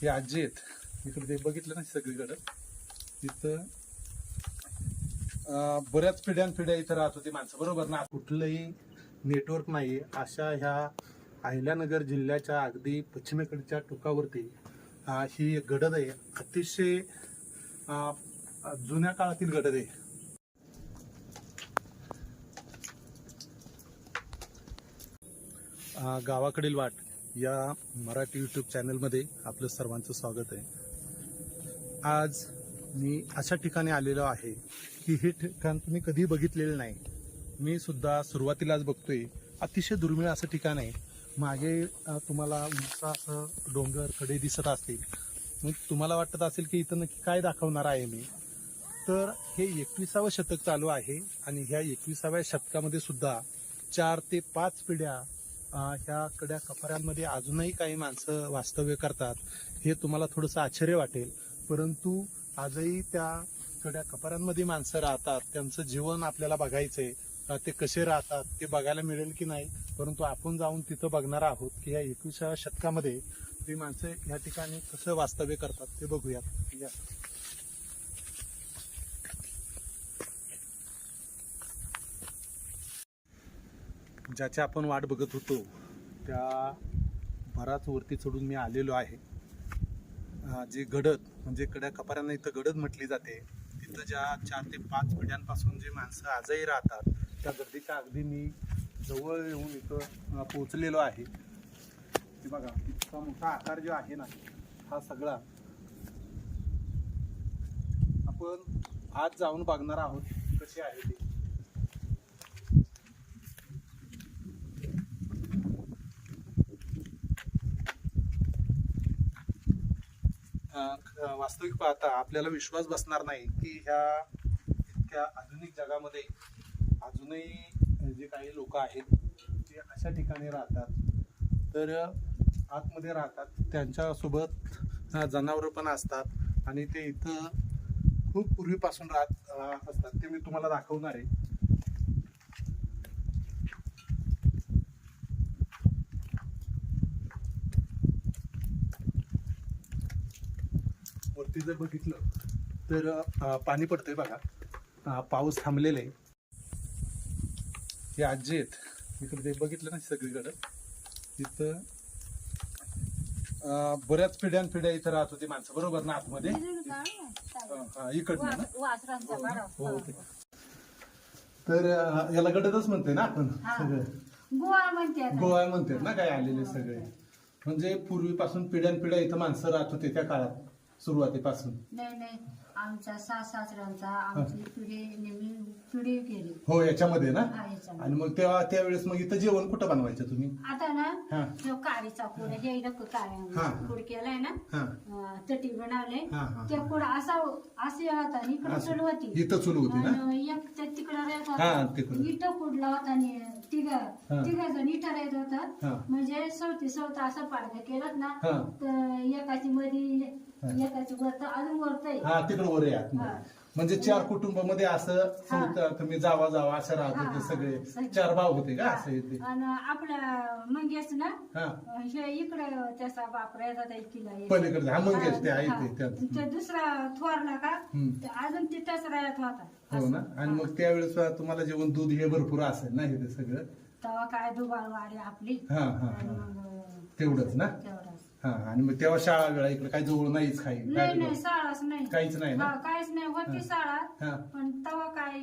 हे आजी आहेत. इकडे ते बघितलं ना सगळीकडं. इथं बऱ्याच पिढ्यान पिढ्या इथं राहत होती माणसं. बरोबर ना? कुठलंही नेटवर्क नाही अशा ह्या अहिल्यानगर जिल्ह्याच्या अगदी पश्चिमेकडच्या टोकावरती ही एक गडद आहे. अतिशय जुन्या काळातील गडद आहे. गावाकडील वाट. या मराठी यूट्यूब चॅनलमध्ये आपलं सर्वांचं स्वागत आहे. आज मी अशा ठिकाणी आलेलो आहे की हे ठिकाण तुम्ही कधी बघितलेलं नाही. मी सुद्धा सुरुवातीलाच बघतोय. अतिशय दुर्मिळ असं ठिकाण आहे. मागे तुम्हाला उंच असं डोंगरकडे दिसत असतील. मग तुम्हाला वाटत असेल की इथं नक्की काय दाखवणार आहे मी? तर हे एकविसावं शतक चालू आहे आणि ह्या एकविसाव्या शतकामध्ये सुद्धा चार ते पाच पिढ्या ह्या कड्या कपाऱ्यांमध्ये अजूनही काही माणसं वास्तव्य करतात हे तुम्हाला थोडंसं आश्चर्य वाटेल. परंतु आजही त्या कड्या कपाऱ्यांमध्ये माणसं राहतात त्यांचं जीवन आपल्याला बघायचंय ते कसे राहतात ते बघायला मिळेल की नाही परंतु आपण जाऊन तिथं बघणार आहोत की ह्या एकविसाव्या शतकामध्ये ती माणसं या ठिकाणी कसं वास्तव्य करतात ते बघूयात. ज्याची आपण वाट बघत होतो त्या बराच वरती चढून मी आलेलो आहे. जे गडद म्हणजे कड्या कपाऱ्यांना इथं गडद म्हटली जाते. तिथं ज्या चार ते पाच पिढ्यांपासून जे माणसं आजही राहतात त्या गर्दीच्या अगदी मी जवळ येऊन इथं पोचलेलो आहे. हे बघा इतका मोठा आकार जो आहे ना हा सगळा आपण आज जाऊन बघणार आहोत कसे आहे ते. वास्तविक पाहता आपल्याला विश्वास बसणार नाही की ह्या इतक्या आधुनिक जगामध्ये अजूनही जे काही लोक आहेत ते अशा ठिकाणी राहतात. तर आतमध्ये राहतात त्यांच्यासोबत जनावरं पण असतात आणि ते इथं खूप पूर्वीपासून राहत असतात. ते मी तुम्हाला दाखवणार आहे. वरती जर बघितलं तर अं, पाणी पडतंय बघा. अं, पाऊस थांबलेला आहे. हे आजी आहेत. इकडे ते बघितलं ना सगळीकडं. इथं अं, बऱ्याच पिढ्यान पिढ्या इथं राहत होती माणसं. बरोबर ना आतमध्ये? हा, इकडनं ना? हो ते. तर अं, याला गडदच म्हणतोय ना आपण हा. सगळं? गोवा म्हणते. गोवा म्हणतात ना काय आलेले सगळे? म्हणजे पूर्वीपासून पिढ्यान पिढ्या इथं माणसं राहत होते त्या काळात. सुरुवातीपासून. नाही नाही. आमचा सास सासऱ्यांचा आमची पिढी नेहमी पिढी गेली हो याच्यामध्ये ना हा याच्यामध्ये. आणि मग तेव्हा त्यावेळेस मग इथं जेवण कुठं बनवायचं तुम्ही आता ना. जो काळीचा कुड हे इथं हा. काळ्या कुड केलाय ना हा अं, चटी बनवले हा, हा. ते कुड असा असे होता आणि इकडे असं. होती इथं चूल होती ना आणि एक ते तिकडं राहत हा, होता तिकडं. इथं कुडला होता आणि तिघ हा. तिघ जण इथं राहत हा. होता म्हणजे सवती सवता असं पाडगं केलं ना हा. तर एकाची मध्ये हा. एकाची वरत अजून हा तिकडं वर या हा. म्हणजे चार कुटुंबामध्ये असं तुम्ही जावा जावा असं राहत होते सगळे. चार भाव होते का असं येते आणि आपला मंगेश ना हा. हे इकडे त्याचा बाप. पलीकडे हा मंगेश ते आहे हा. ते दुसरा थोरला का हम्म. ते अजून तिथंच राहत होता. हो ना. आणि मग त्यावेळेस तुम्हाला जेवण दूध हे भरपूर असेल ना हे ते सगळं? तेव्हा काय दुबाळ वाढी आपली. हा हा आणि मग तेवढंच ना? तेवढंच हा आणि मग तेव्हा शाळा वेळा इकडे काही जवळ नाहीच काही. नाही नाही काहीच नाही ना? हा, काहीच नाही. होती शाळा हा. पण तेव्हा काय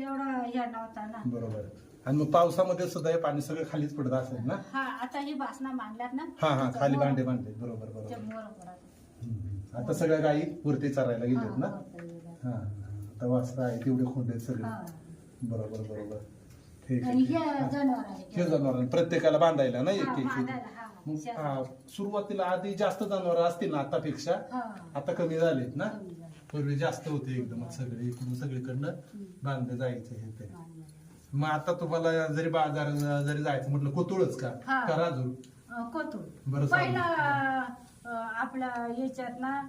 एवढा हे नव्हता ना. बरोबर. आणि मग पावसामध्ये सुद्धा हे पाणी सगळं खालीच पडत असेल ना? हा आता ही भासना मांडल्यात ना. हा हा खाली भांडे भांडे. बरोबर बरोबर. हम्म. आता सगळ्या गायी वरती चरायला गेलेत ना? हा. हा आता वासरा आहे तेवढे खोंड आहेत सगळे. बरोबर बरोबर. ठीक आहे हे जनावर आहे हे जनावर प्रत्येकाला बांधायला ना एक एक. मग, सुरुवातीला आधी जास्त जनावर असतील ना आतापेक्षा हा. आता कमी झालेत ना कमी झालं. पूर्वी जास्त होते एकदम सगळे इकडून सगळीकडनं. बांधलं जायचं हे ते. मग आता तुम्हाला जरी बाजार जरी जायचं म्हटलं कोतुळच का हा. का राजूर अं, कोथरूड बरं, चालेल. पहिला अं, आपल्या याच्यात ना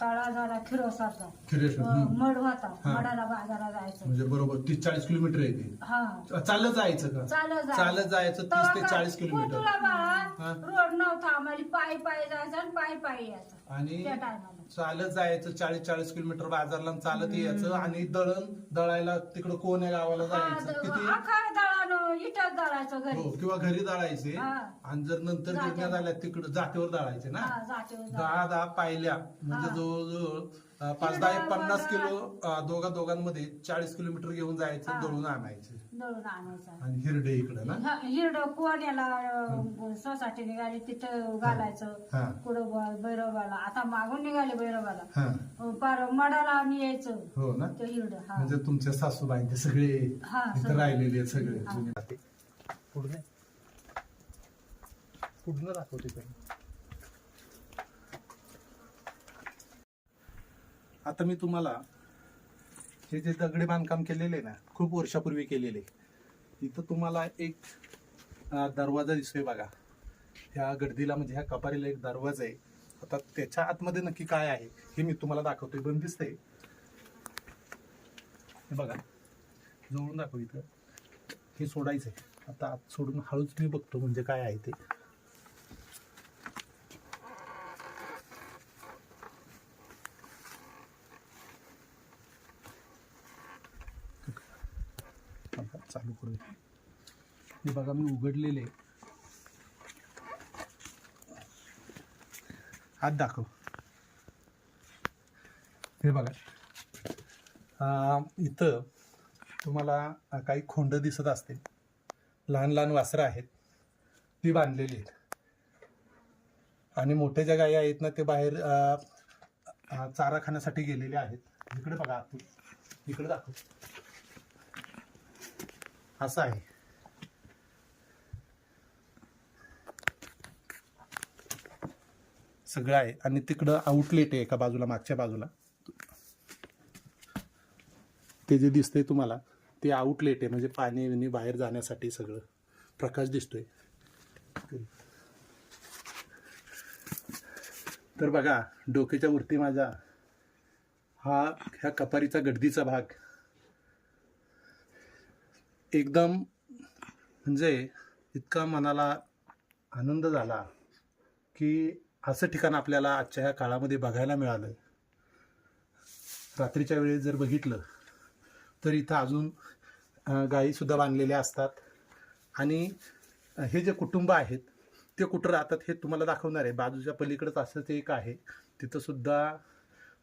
तळा झाला खिरोसारचा खिरेश्वर अं, हम्म. मड होता. हा. मडाला बाजारात जायचं. म्हणजे बरोबर तीस चाळीस किलोमीटर आहे ते. हा. चालत जायचं का? चालत जायचं. चालत जायचं तेव्हा तीस ते काय, चाळीस किलोमीटर. हा. बाळा रोड नव्हता. आम्हाला पायी पायी जायचं आणि पायी पायी यायचं. आणि त्या टायमाला. चालत जायचं चाळीस चाळीस किलोमीटर बाजारला आणि चालत यायचं आणि दळण दळायला तिकडं कोण्या गावाला जायचं? किती? इटच दळायचं हो घरी किंवा घरी दळायचे हा. आणि जर नंतर जात्यावर. गिरण्या झाल्या तिकडं जातीवर दळायचे ना हा, जातीवर. दहा दहा पायल्या म्हणजे हा. जवळजवळ अं, पाच दहा एक पन्नास किलो अं, दोघा दोघांमध्ये चाळीस किलोमीटर घेऊन जायचं हा. दळून आणायचे दळून आणायचं आणि हिरडे इकडं ना? हिरड कोण्याला सोसायटी निघाली तिथं घालायचं. हा. कुठं ब- भैरवाला. आता मागून निघाले भैरवाला. हा. पार मडाला आम्ही यायचं. हो ना? ते हिरड हा. म्हणजे तुमच्या सासूबाई ते सगळे हा, इथं सगळे. राहिलेले आहेत सगळे हा. जुने. पुढे पुढनं दाखवते. आता मी तुम्हाला हे जे दगडी बांधकाम केलेले ना खूप वर्षापूर्वी केलेले. इथं तुम्हाला एक दरवाजा दिसतोय बघा. ह्या गर्दीला म्हणजे ह्या कपारीला एक दरवाजा आहे. आता त्याच्या आतमध्ये नक्की काय आहे हे मी तुम्हाला दाखवतोय. बंद दिसतंय. हे बघा. जवळून दाखव इथं. हे सोडायचंय. आता आत सोडून हळूच मी बघतो म्हणजे काय आहे ते आता चालू करू हे बघा मी उघडलेले हात दाखव. हे बघा. इथं तुम्हाला काही खोंड दिसत असतील लहान लहान वासरं आहेत. ती बांधलेली आहेत. आणि मोठ्या ज्या गायी आहेत ना ते बाहेर चारा खाण्यासाठी गेलेले आहेत. इकडे बघा इकडे दाखव. असं आहे. सगळं आहे. आणि तिकडं आउटलेट आहे एका बाजूला मागच्या बाजूला. ते जे दिसतंय तुम्हाला ते आउटलेट आहे. म्हणजे पाणी बिणी बाहेर जाण्यासाठी सगळं. प्रकाश दिसतोय. तर बघा डोक्याच्या वरती माझा हा ह्या कपारीचा गडदीचा भाग. एकदम म्हणजे इतका मनाला आनंद झाला की असं ठिकाण आपल्याला आजच्या ह्या काळामध्ये बघायला मिळालं. रात्रीच्या वेळेस जर बघितलं तर इथं अजून गायीसुद्धा बांधलेल्या असतात. आणि हे जे कुटुंब आहेत ते कुठं राहतात हे तुम्हाला दाखवणार आहे. बाजूच्या पलीकडंच असंच एक आहे. तिथंसुद्धा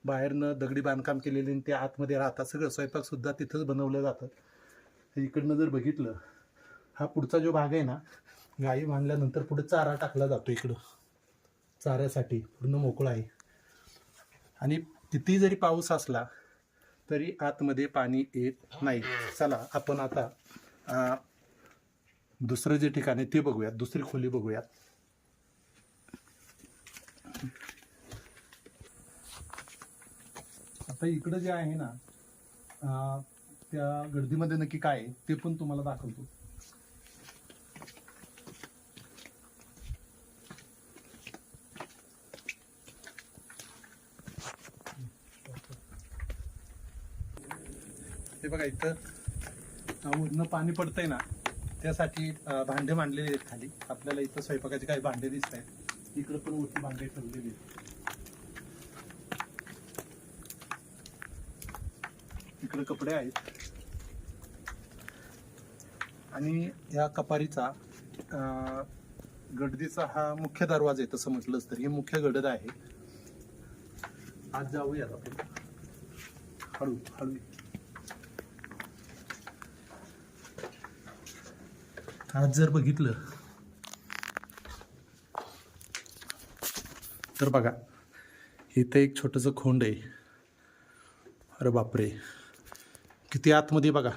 बाहेरनं दगडी बांधकाम केलेले आणि ते आतमध्ये राहतात. सगळं स्वयंपाकसुद्धा तिथंच बनवलं जातं. इकडनं जर बघितलं हा पुढचा जो भाग आहे ना गायी बांधल्यानंतर पुढे चारा टाकला जातो इकडं. चाऱ्यासाठी. पूर्ण मोकळा आहे. आणि किती जरी पाऊस असला तरी आतमध्ये पाणी येत नाही. चला आपण आता दुसरं जे ठिकाण आहे ते बघूयात. दुसरी खोली बघूयात. आता इकडं जे आहे ना त्या गर्दीमध्ये नक्की काय आहे ते पण तुम्हाला दाखवतो. हे बघा इथं अं, पाणी पडतंय ना त्यासाठी भांडे मांडलेले आहेत खाली. आपल्याला इथं स्वयंपाकाचे काही भांडे दिसत आहेत इकडं पण मोठी भांडे ठरलेली आहेत. इकडे कपडे आहेत. आणि या कपारीचा अं, गडदीचा हा मुख्य दरवाजा आहे तसं म्हटलंच तर. हे मुख्य गडद आहे. आज जाऊयात आपण. हळू हळू. आज जर बघितलं तर बघा इथं एक छोटंसं खोंड आहे. अरे बापरे. किती आतमध्ये बघा.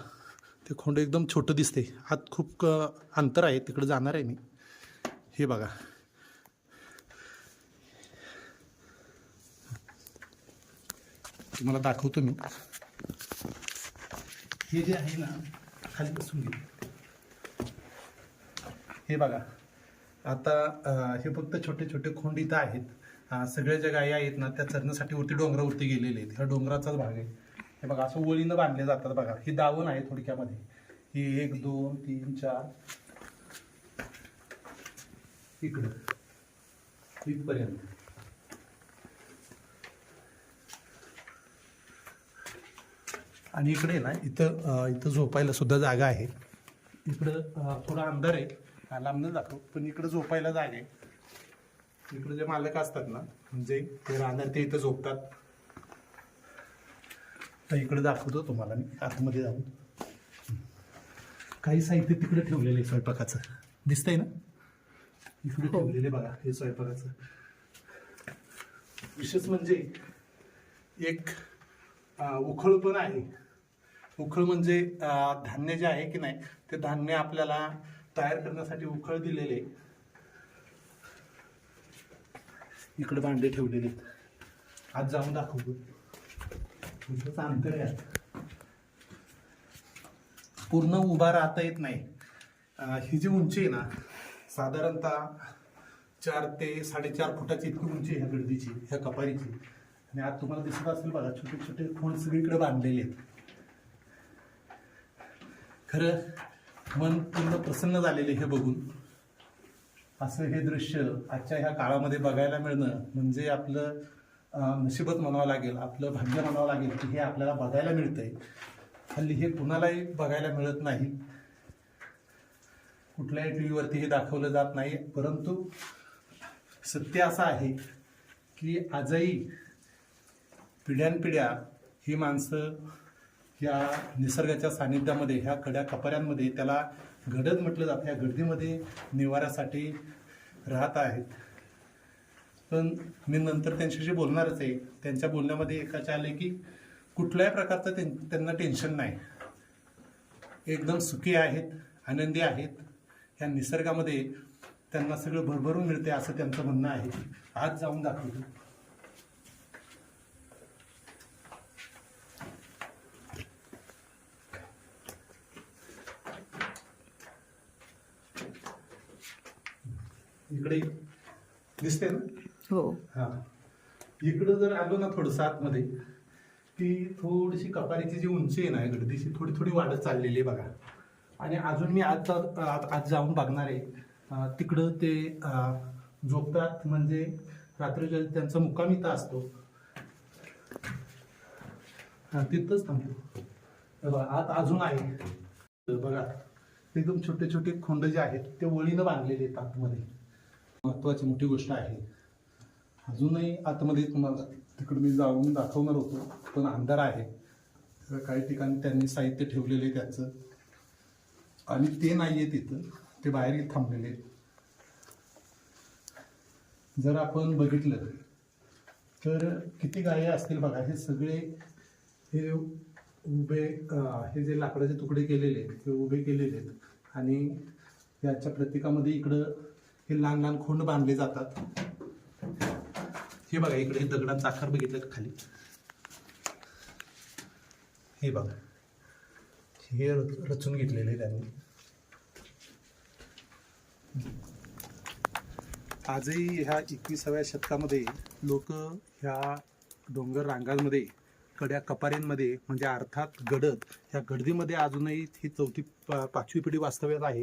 ते खोंड एकदम छोटं दिसते आत खूप अंतर आहे. तिकडं जाणार आहे मी. हे बघा. तुम्हाला दाखवतो मी. हे जे आहे ना खाली बसून घेऊ हे बघा. आता हे फक्त छोटे छोटे खोंड इथं आहेत. सगळ्या ज्या गायी आहेत ना त्या चरण्यासाठी वरती डोंगरावरती गेलेले आहेत. ह्या डोंगराचाच भाग आहे. हे बघा असं ओळीनं बांधले जातात बघा. ही दावण आहे थोडक्यामध्ये. ही एक दोन तीन चार. इकडं. इथपर्यंत. आणि इकडे ना इथं इथं झोपायला सुद्धा जागा आहे. इकडं थोडा अंधार आहे. हा, लांबनं दाखव पण इकडं झोपायला जागा आहे. इकडे जे मालक असतात ना म्हणजे ते राहणार ते इथं झोपतात. तर इकडे दाखवतो तुम्हाला मी आतमध्ये जाऊन. काही साहित्य तिकडे ठेवलेलं आहे स्वयंपाकाचं. दिसतंय ना? इकडे ठेवलेले बघा हे स्वयंपाकाचं. विशेष म्हणजे एक उखळ पण आहे. उखळ म्हणजे धान्य जे आहे की नाही ते धान्य आपल्याला तयार करण्यासाठी उखळ दिलेले. इकडे भांडे ठेवलेले आहेत. आज जाऊन दाखवतो अंतर आहे पूर्ण उभा राहता येत नाही. ही जी उंची आहे ना साधारणतः चार ते साडेचार फुटाची इतकी उंची आहे ह्या गर्दीची ह्या कपारीची. आणि आज तुम्हाला दिसत असेल बघा छोटे छोटे फोन सगळीकडे बांधलेले आहेत. खरं मन पूर्ण प्रसन्न झालेले हे बघून. असं हे दृश्य आजच्या ह्या काळामध्ये बघायला मिळणं म्हणजे आपलं नशिबत म्हणावं लागेल आपलं भाग्य म्हणावं लागेल की हे आपल्याला बघायला मिळतंय. हल्ली हे कुणालाही बघायला मिळत नाही. कुठल्याही टी व्हीवरती हे दाखवलं जात नाही. परंतु सत्य असं आहे की आजही पिढ्यानपिढ्या ही माणसं या निसर्गाच्या सानिध्यामध्ये ह्या कड्या कपाऱ्यांमध्ये त्याला गडद म्हटलं जातं. या गर्दीमध्ये निवाऱ्यासाठी राहत आहेत. पण मी नंतर त्यांच्याशी बोलणारच आहे त्यांच्या बोलण्यामध्ये एकाचे आले की कुठल्याही प्रकारचं त्यां- त्यांना टेन्शन नाही. एकदम सुखी आहेत आनंदी आहेत. ह्या निसर्गामध्ये त्यांना सगळं भरभरून मिळते असं त्यांचं म्हणणं आहे. आज जाऊन दाखवतो इकडे दिसते ना? हो. हा. इकडं जर आलो ना थोडंसं आतमध्ये की थोडीशी कपारीची जी उंची आहे ना या गर्दीची थोडी थोडी वाढत चाललेली आहे बघा. आणि अजून मी आज आज आज जाऊन बघणार आहे. तिकडं ते झोपतात म्हणजे रात्रीच्या त्यांचा मुक्काम इथं असतो. हा तिथंच थांबतो. बघा, आत अजून आहे. बघा एकदम छोटे छोटे खोंड जे आहेत ते वळीनं बांधलेले आहेत आतमध्ये. महत्वाची मोठी गोष्ट आहे. अजूनही आतमध्ये तुम्हाला तिकडे मी जाऊन दाखवणार होतो पण अंधार आहे. तर काही ठिकाणी त्यांनी साहित्य ठेवलेले आहे त्याचं. आणि ते नाही आहे तिथं ते बाहेर थांबलेले आहेत. जर आपण बघितलं तर किती गायी असतील बघा हे सगळे हे उभे हे जे लाकडाचे तुकडे केलेले आहेत हे उभे केलेले आहेत. आणि याच्या प्रत्येकामध्ये इकडं हे लहान लहान खोंड बांधले जातात. हे बघा इकडे दगडांचा आकार बघितलं का खाली? हे बघा. हे रचून घेतलेले त्यांनी. आजही ह्या एकविसाव्या शतकामध्ये लोक ह्या डोंगर रांगांमध्ये कड्या कपारींमध्ये म्हणजे अर्थात गडद ह्या गडदीमध्ये अजूनही ही चौथी पाचवी पिढी वास्तव्यात आहे.